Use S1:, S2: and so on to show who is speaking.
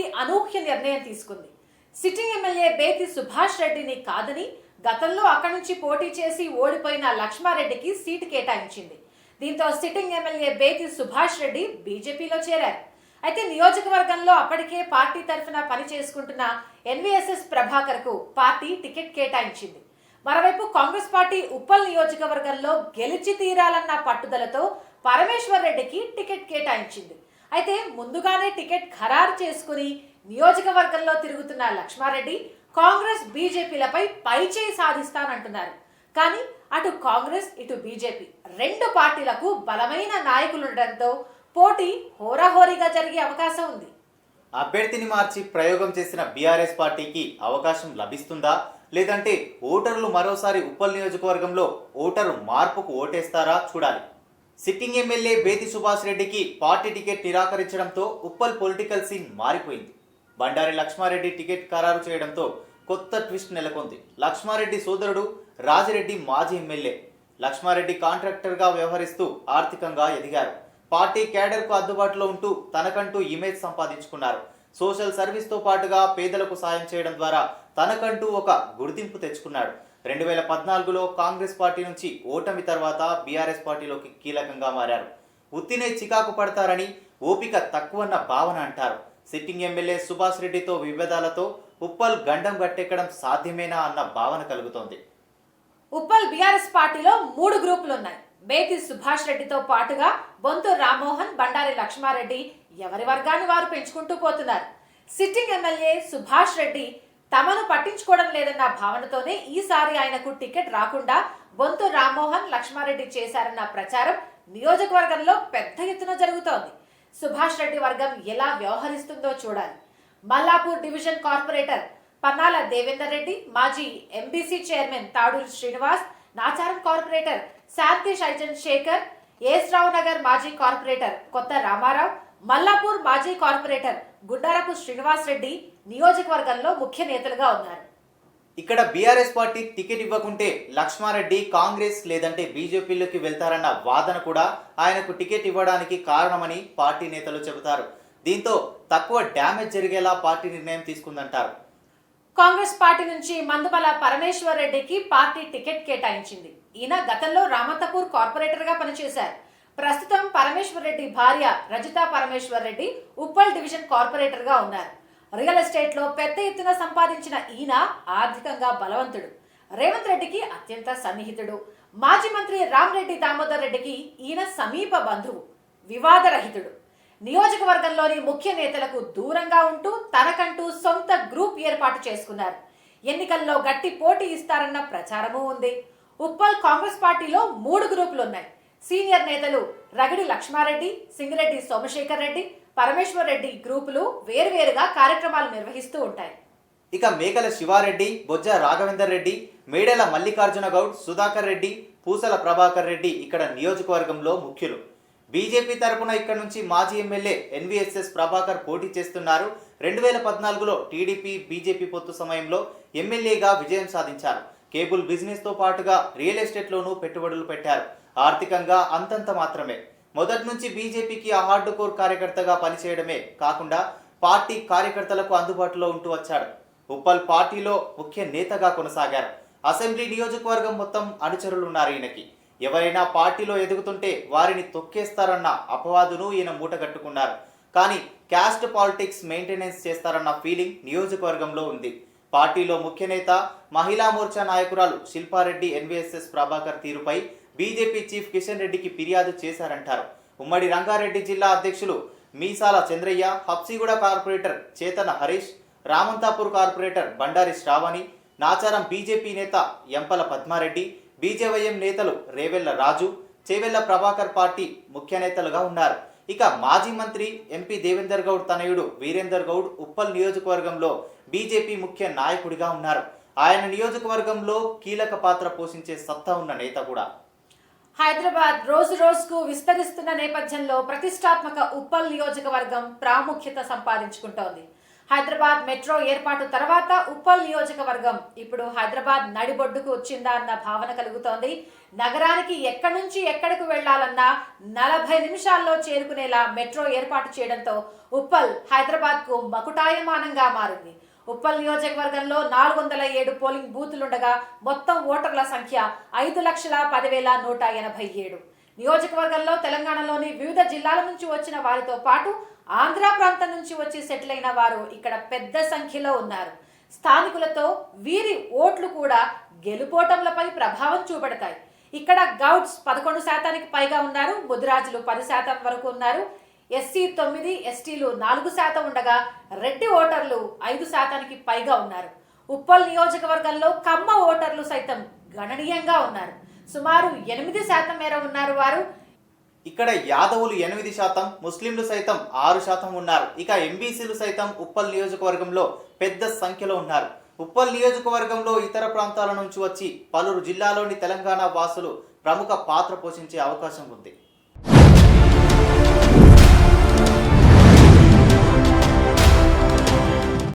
S1: Party అనూహ్య నిర్ణయం తీసుకుంది. Sitting MLA Bethi Subhash రెడ్డిని కాదని గతంలో అక్కడి నుంచి పోటీ చేసి ఓడిపోయిన లక్ష్మారెడ్డికి సీటు కేటాయించింది. దీంతో సిట్టింగ్ ఎమ్మెల్యే బేతి సుభాష్ రెడ్డి బీజేపీలో చేరారు. అయితే నియోజకవర్గంలో అప్పటికే పార్టీ తరఫున పని చేసుకుంటున్న ఎన్వీఎస్ఎస్ ప్రభాకర్కు పార్టీ టికెట్ కేటాయించింది. మరోవైపు కాంగ్రెస్ పార్టీ ఉప్పల్ నియోజకవర్గంలో గెలిచి తీరాలన్న పట్టుదలతో పరమేశ్వర్ రెడ్డికి టికెట్ కేటాయించింది. అయితే ముందుగానే టికెట్ ఖరారు చేసుకుని నియోజకవర్గంలో తిరుగుతున్న లక్ష్మారెడ్డి కాంగ్రెస్ బీజేపీలపై పైచేయి సాధిస్తానంటున్నారు. కానీ అటు కాంగ్రెస్ ఇటు బీజేపీ రెండు పార్టీలకు బలమైన నాయకులుండటంతో పోటీ హోరాహోరీగా జరిగే అవకాశం ఉంది.
S2: అభ్యర్థిని మార్చి ప్రయోగం చేసిన బీఆర్ఎస్ పార్టీకి అవకాశం లభిస్తుందా? లేదంటే ఓటర్లు మరోసారి ఉప్పల్ నియోజకవర్గంలో ఓటరు మార్పుకు ఓటేస్తారా? చూడాలి. సిట్టింగ్ ఎమ్మెల్యే బేతి సుభాష్ రెడ్డికి పార్టీ టికెట్ నిరాకరించడంతో ఉప్పల్ పొలిటికల్ సీన్ మారిపోయింది. బండారి లక్ష్మారెడ్డి టికెట్ ఖరారు చేయడంతో కొత్త ట్విస్ట్ నెలకొంది. లక్ష్మారెడ్డి సోదరుడు రాజిరెడ్డి మాజీ ఎమ్మెల్యే. లక్ష్మారెడ్డి కాంట్రాక్టర్గా వ్యవహరిస్తూ ఆర్థికంగా ఎదిగారు. పార్టీ క్యాడర్కు అందుబాటులో ఉంటూ తనకంటూ ఇమేజ్ సంపాదించుకున్నారు. సోషల్ సర్వీస్తో పాటుగా పేదలకు సాయం చేయడం ద్వారా తనకంటూ ఒక గుర్తింపు తెచ్చుకున్నాడు. రెండు వేల పద్నాలుగులో కాంగ్రెస్ పార్టీ నుంచి ఓటమి తర్వాత బీఆర్ఎస్ పార్టీలోకి కీలకంగా మారారు. ఉత్తినే చికాకు పడతారని ఓపిక తక్కువన్న భావన అంటారు. సిట్టింగ్ ఎమ్మెల్యే సుభాష్ రెడ్డితో విభేదాలతో ఉప్పల్ గండం గట్టెక్కడం సాధ్యమేనా అన్న భావన కలుగుతోంది.
S1: ఉప్పల్ బీఆర్ఎస్ పార్టీలో మూడు గ్రూపులు ఉన్నాయి బేతి సుభాష్ రెడ్డితో పాటుగా బొంతు రామ్మోహన్ బండారి లక్ష్మారెడ్డి ఎవరి వర్గాన్ని వారు పెంచుకుంటూ పోతున్నారు. సిట్టింగ్ ఎమ్మెల్యే సుభాష్ రెడ్డి తమను పట్టించుకోవడం లేదన్న భావనతోనే ఈసారి ఆయనకు టికెట్ రాకుండా బొంతు రామ్మోహన్ లక్ష్మారెడ్డి చేశారన్న ప్రచారం నియోజకవర్గంలో పెద్ద ఎత్తున జరుగుతోంది. సుభాష్ రెడ్డి వర్గం ఎలా వ్యవహరిస్తుందో చూడాలి. మల్లాపూర్ డివిజన్ కార్పొరేటర్ పన్నాల దేవేందర్ రెడ్డి మాజీ MBC chairman Tadur Srinivas Nacharam corporator Shanti శైజన్ Shekhar S Rao Nagar మాజీ కార్పొరేటర్ కొత్త రామారావు మల్లాపూర్ మాజీ కార్పొరేటర్ గుడ్డారపు శ్రీనివాస్ రెడ్డి నియోజకవర్గంలో ముఖ్య నేతలుగా ఉన్నారు.
S2: ఇక్కడ బీఆర్ఎస్ పార్టీ టికెట్ ఇవ్వకుంటే లక్ష్మారెడ్డి కాంగ్రెస్ లేదంటే బీజేపీలోకి వెళ్తారన్న వాదన కూడా ఆయనకు టికెట్ ఇవ్వడానికి కారణమని పార్టీ నేతలు చెబుతారు. దీంతో తక్కువ డ్యామేజ్ జరిగేలా పార్టీ నిర్ణయం తీసుకుందంటారు.
S1: కాంగ్రెస్ పార్టీ నుంచి మందుమల పరమేశ్వర్ రెడ్డికి పార్టీ టికెట్ కేటాయించింది. ఈయన గతంలో రామంతపూర్ కార్పొరేటర్గా పనిచేశారు. ప్రస్తుతం పరమేశ్వర్ రెడ్డి భార్య రజితా పరమేశ్వర్ రెడ్డి ఉప్పల్ డివిజన్ కార్పొరేటర్గా ఉన్నారు. రియల్ ఎస్టేట్లో పెద్ద ఎత్తున సంపాదించిన ఈయన ఆర్థికంగా బలవంతుడు. రేవంత్ రెడ్డికి అత్యంత సన్నిహితుడు. మాజీ మంత్రి రామ్ రెడ్డి దామోదర్ రెడ్డికి ఈయన సమీప బంధువు వివాదరహితుడు. నియోజకవర్గంలోని ముఖ్య నేతలకు దూరంగా ఉంటూ తనకంటూ సొంత గ్రూప్ ఏర్పాటు చేసుకున్నారు. ఎన్నికల్లో గట్టి పోటీ ఇస్తారన్న ప్రచారమూ ఉంది. ఉప్పల్ కాంగ్రెస్ పార్టీలో మూడు గ్రూపులు ఉన్నాయి సీనియర్ నేతలు రగడి లక్ష్మారెడ్డి సింగిరెడ్డి సోమశేఖర్ రెడ్డి పరమేశ్వర్ రెడ్డి గ్రూపులు వేరువేరుగా కార్యక్రమాలు నిర్వహిస్తూ ఉంటాయి.
S2: ఇక మేకల శివారెడ్డి బొజ్జ రాఘవేందర్ రెడ్డి మేడల మల్లికార్జున గౌడ్ సుధాకర్ రెడ్డి పూసల ప్రభాకర్ రెడ్డి ఇక్కడ నియోజకవర్గంలో ముఖ్యులు. బీజేపీ తరపున ఇక్కడ నుంచి మాజీ ఎమ్మెల్యే ఎన్వీఎస్ఎస్ ప్రభాకర్ పోటీ చేస్తున్నారు. రెండు వేల పద్నాలుగులో టీడీపీ బీజేపీ పొత్తు సమయంలో ఎమ్మెల్యేగా విజయం సాధించారు. కేబుల్ బిజినెస్తో పాటుగా రియల్ ఎస్టేట్లోనూ పెట్టుబడులు పెట్టారు. ఆర్థికంగా అంతంత మాత్రమే. మొదటి నుంచి బీజేపీకి ఆ హార్డ్ కోర్ కార్యకర్తగా పనిచేయడమే కాకుండా పార్టీ కార్యకర్తలకు అందుబాటులో ఉంటూ వచ్చాడు. ఉప్పల్ పార్టీలో ముఖ్య నేతగా కొనసాగారు. అసెంబ్లీ నియోజకవర్గం మొత్తం అనుచరులున్నారు ఈయనకి. ఎవరైనా పార్టీలో ఎదుగుతుంటే వారిని తొక్కేస్తారన్న అపవాదును ఈయన మూటగట్టుకున్నారు. కానీ క్యాస్ట్ పాలిటిక్స్ మెయింటెనెన్స్ చేస్తారన్న ఫీలింగ్ నియోజకవర్గంలో ఉంది. పార్టీలో ముఖ్య నేత మహిళా మోర్చా నాయకురాలు శిల్పారెడ్డి ఎన్వీఎస్ఎస్ ప్రభాకర్ తీరుపై బీజేపీ చీఫ్ కిషన్ రెడ్డికి ఫిర్యాదు చేశారంటారు. ఉమ్మడి రంగారెడ్డి జిల్లా అధ్యక్షులు మీసాల Chandraiah Habsiguda corporator Chetana Harish Ramanthapur corporator Bandari Shravani Nacharam BJP నేత ఎంపల పద్మారెడ్డి బీజేవైఎం నేతలు రేవెల్ల రాజు చేవెళ్ళ ప్రభాకర్ పార్టీ ముఖ్య నేతలుగా ఉన్నారు. ఇక మాజీ మంత్రి ఎంపీ దేవేందర్ గౌడ్ తనయుడు వీరేందర్ గౌడ్ ఉప్పల్ నియోజకవర్గంలో బీజేపీ ముఖ్య నాయకుడిగా ఉన్నారు. ఆయన నియోజకవర్గంలో కీలక పాత్ర పోషించే సత్తా ఉన్న నేత కూడా.
S1: హైదరాబాద్ రోజు రోజుకు విస్తరిస్తున్న నేపథ్యంలో ప్రతిష్టాత్మక ఉప్పల్ నియోజకవర్గం ప్రాముఖ్యత సంపాదించుకుంటోంది. హైదరాబాద్ మెట్రో ఏర్పాటు తర్వాత ఉప్పల్ నియోజకవర్గం ఇప్పుడు హైదరాబాద్ నడిబొడ్డుకు వచ్చిందా అన్న భావన కలుగుతోంది. నగరానికి ఎక్కడి నుంచి ఎక్కడికి వెళ్ళాలన్నా నలభై నిమిషాల్లో చేరుకునేలా మెట్రో ఏర్పాటు చేయడంతో ఉప్పల్ హైదరాబాద్కు మకుటాయమానంగా మారింది. ఉప్పల్ నియోజకవర్గంలో నాలుగు వందల ఏడు పోలింగ్ బూతులుండగా మొత్తం ఓటర్ల సంఖ్య ఐదు లక్షల పదివేల నూట ఎనభై ఏడు. నియోజకవర్గంలో తెలంగాణలోని వివిధ జిల్లాల నుంచి వచ్చిన వారితో పాటు ఆంధ్ర ప్రాంతం నుంచి వచ్చి సెటిల్ అయిన వారు ఇక్కడ పెద్ద సంఖ్యలో ఉన్నారు. స్థానికులతో వీరి ఓట్లు కూడా గెలుపోటములపై ప్రభావం చూపెడతాయి. ఇక్కడ గౌడ్స్ పదకొండు శాతానికి పైగా ఉన్నారు ముదిరాజులు పది శాతం వరకు ఉన్నారు. ఎస్సీ తొమ్మిది ఎస్టీలు నాలుగు శాతం ఉండగా రెడ్డి ఓటర్లు ఐదు శాతానికి పైగా ఉన్నారు. ఉప్పల్ నియోజకవర్గంలో కమ్మ ఓటర్లు సైతం గణనీయంగా ఉన్నారు. సుమారు ఎనిమిది శాతం మేర ఉన్నారు వారు.
S2: ఇక్కడ యాదవులు ఎనిమిది శాతం ముస్లింలు సైతం ఆరు శాతం ఉన్నారు. ఇక ఎంబీసీలు సైతం ఉప్పల్ నియోజకవర్గంలో పెద్ద సంఖ్యలో ఉన్నారు. ఉప్పల్ నియోజకవర్గంలో ఇతర ప్రాంతాల నుంచి వచ్చి పలువురు జిల్లాలోని తెలంగాణ వాసులు ప్రముఖ పాత్ర పోషించే అవకాశం ఉంది.